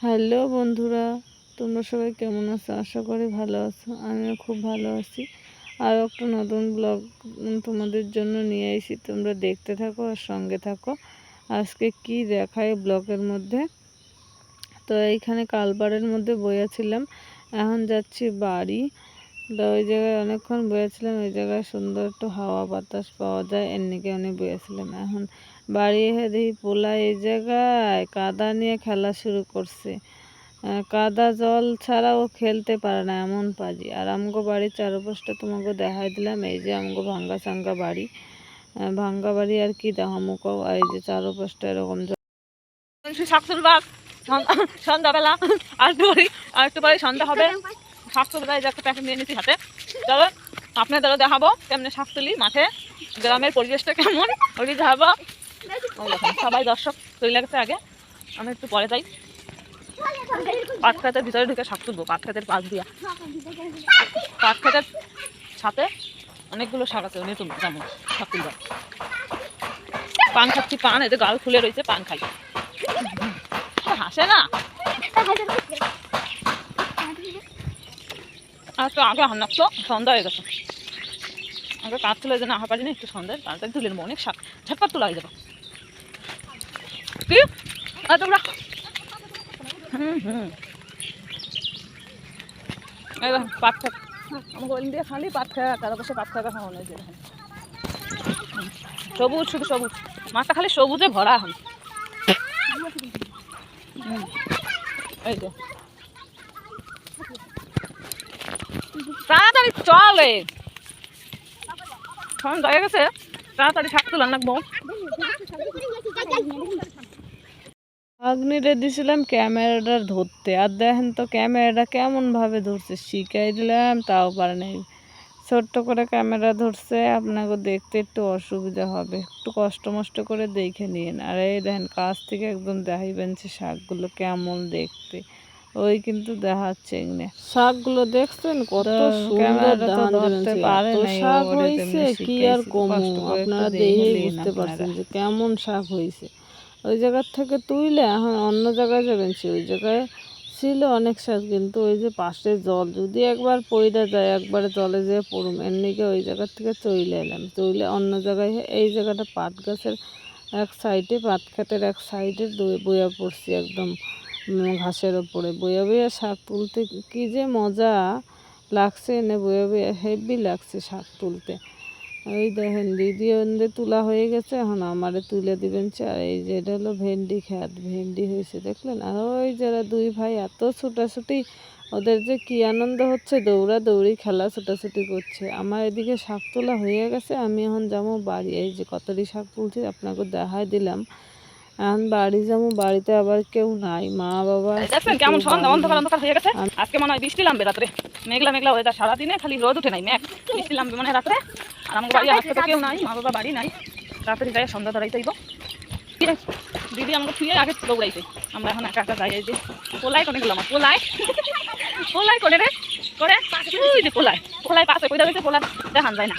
Hello বন্ধুরা, তোমরা সবাই কেমন আছো? আশা করি ভালো আছো, আমিও খুব ভালো আছি। আর একটা নতুন ব্লগ তোমাদের জন্য নিয়ে এসেছি তোমরা দেখতে থাকো আর সঙ্গে থাকো। আজকে কি দেখায় ব্লগের মধ্যে? তো এইখানে কালবারের মধ্যে বইয়াছিলাম। এখন যাচ্ছি বাড়ি। ওই জায়গায় অনেকক্ষণ বয়েছিলাম, ওই জায়গায় সুন্দর একটু হাওয়া বাতাস পাওয়া যায়, এর নিকে অনেক বইয়াছিলাম এখন বাড়ি এসে দেখি পোলা এই জায়গায় কাদা নিয়ে খেলা শুরু করছে। কাদা জল ছাড়া ও খেলতে পারে না, এমন পাজি। আর আমগো বাড়ির চারপাশটা তোমাকে দেখাই দিলাম, এই যে আমগো ভাঙ্গা চাঙ্গা বাড়ি। ভাঙ্গা বাড়ি আর কি দেখামুকো এই যে চারপাশটা এরকম। সন্ধ্যাবেলা, আর একটু আর একটু পরে সন্ধ্যা হবে। শাকতুল গাছ একটা প্যাকেট নিয়ে নিচ্ছি হাতে। চলো, আপনাদের দেখাবো কেমন শাকতুলি মাঠে গ্রামের পরিবেশটা কেমন ওটি দেখাবো। সবাই দর্শক তৈরি লাগছে আগে। আমি একটু পরে যাই। পাট খাতের ভিতরে ঢুকে শাক তুলবো, পাট খাতের পাশ দিয়া। পাট খাতের সাথে অনেকগুলো শাক আছে অনেক তুলবো, যেমন শাক তুলবো। পান খাচ্ছি, পান এতে গাল খুলে রয়েছে, পান খাই। হাসে না? আর তো আগে হান্নাক তো সন্ধ্যা হয়ে গেছে। আগে কাজ তুলে যে না পারি না একটু সন্ধ্যায় তাড়াতাড়ি তুলে নেব অনেক শাক ঝটপট তোলা হয়ে যাবে। কি? আর তোমরা। হুম হুম। পাট খাক আমাকে ওই দিয়ে খালি পাট খাক তার পাশে পাট খাকা খাওয়ানো হয়েছে সবুজ শুধু সবুজ। মাছটা খালি সবুজে ভরা এখন। এই যে। তাড়াতাড়ি চলে এখন হয়ে গেছে। তাড়াতাড়ি তুলান লাগবো আগ্নিরে দিছিলাম ক্যামেরাটা ধরতে, আর দেখেন তো ক্যামেরাটা কেমন ভাবে ধরছে, শিখাই দিলাম, তাও পারে নাই। ছোট্ট করে ক্যামেরা ধরছে, আপনাকে দেখতে একটু অসুবিধা হবে। একটু কষ্ট মষ্ট করে দেখে নিন আর এই দেখেন, কাছ থেকে একদম দেখাইবেন যে শাকগুলো কেমন দেখতে। ওই কিন্তু দেখাচ্ছে এখানে শাকগুলো দেখছেন কত সুন্দর ধরতে পারে শাক হয়েছে কি আর কমু? আপনারা দেখে বুঝতে পারছেন যে কেমন শাক হয়েছে। ওই জায়গার থেকে তুইলে এখন অন্য জায়গায় যাবেন সে ওই জায়গায় ছিল অনেক শাক কিন্তু ওই যে পাশে জল যদি একবার পইরা যায় একবারে জলে যেয়ে পড়ুম এর নিকে ওই জায়গার থেকে চইলে এলাম। চইলে অন্য জায়গায় এই জায়গাটা পাট গাছের এক সাইডে পাট ক্ষেতের এক সাইডে বইয়া পড়ছি একদম। ঘাসের ওপরে। বইয়া বইয়া শাক তুলতে কি যে মজা লাগছে, এনে বইয়া বইয়া হেভি লাগছে শাক তুলতে। এই দেখেন, দিদি ওদের তোলা হয়ে গেছে, এখন আমারে তুলে দিবেন আর এই যে এটা হলো ভেন্ডি খ্যাত ভেন্ডি হয়েছে, দেখলেন? আর ওই যারা দুই ভাই এত ছোটাছুটি, ওদের যে কি আনন্দ হচ্ছে, দৌড়া দৌড়ি খেলা ছোটাছুটি করছে। আমার এদিকে শাক তোলা হয়ে গেছে, আমি এখন যাব বাড়ি। এই যে কতটি শাক তুলছি, আপনাকে দেখাই দিলাম। এখন বাড়ি যাব বাড়িতে আবার কেউ নাই। মা বাবা দেখছেন কেমন সন্ধ্যা অন্ধকার অন্ধকার হয়ে গেছে। আজকে মনে হয় বৃষ্টি নামবে রাত্রে। মেঘলা মেঘলা ওয়েদার সারাদিনে খালি রোদ উঠে নাই মেঘ। বৃষ্টি নামবে মানে রাত্রে। আর আমার বাড়ি আজকে তো কেউ নাই মা বাবা বাড়ি নাই। রাত্রে যাই সন্ধ্যা ধরাইতে কি দিদি আমাকে ছুঁয়ে আগে দৌড়াইছে। আমরা এখন একা একা যাই যে পোলাই কোনে গেলাম পোলাই পোলাই কোনে রে? করে ওই যে পোলাই পোলাই পাশে কইরা গেছে পোলা দেখান যায় না।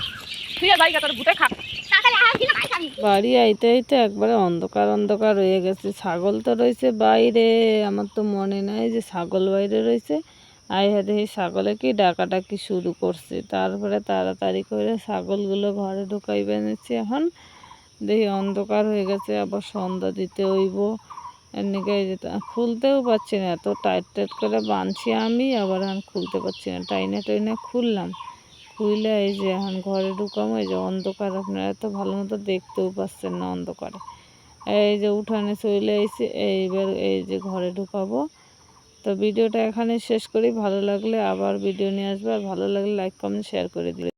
ছুঁয়ে যাই তোর ভূতে খাক। বাড়ি আইতে আইতে একবারে অন্ধকার অন্ধকার হয়ে গেছে। ছাগল তো রয়েছে বাইরে। আমার তো মনে নাই যে ছাগল বাইরে রয়েছে আই এই ছাগলে কি ডাকাডাকি শুরু করছে। তারপরে তাড়াতাড়ি করে ছাগলগুলো ঘরে ঢুকাই বেঁধেছি এখন। দেখি অন্ধকার হয়ে গেছে, আবার সন্ধ্যা দিতে হইব। এমনিকে খুলতেও পারছি না। এত টাইট টাইট করে বাঁধছি আমি, আবার এখন খুলতে পারছি না। টাইনে টাইনে খুললাম। খুইলে এই যে এখন ঘরে ঢুকাম, এই যে অন্ধকার, আপনারা এত ভালো মতো দেখতেও পাচ্ছেন না অন্ধকারে। এই যে উঠানে চলে এসে এইবার এই যে ঘরে ঢুকাবো। তো ভিডিওটা এখানে শেষ করি। ভালো লাগলে আবার ভিডিও নিয়ে আসবে, আর ভালো লাগলে লাইক কমেন্ট শেয়ার করে দিবে।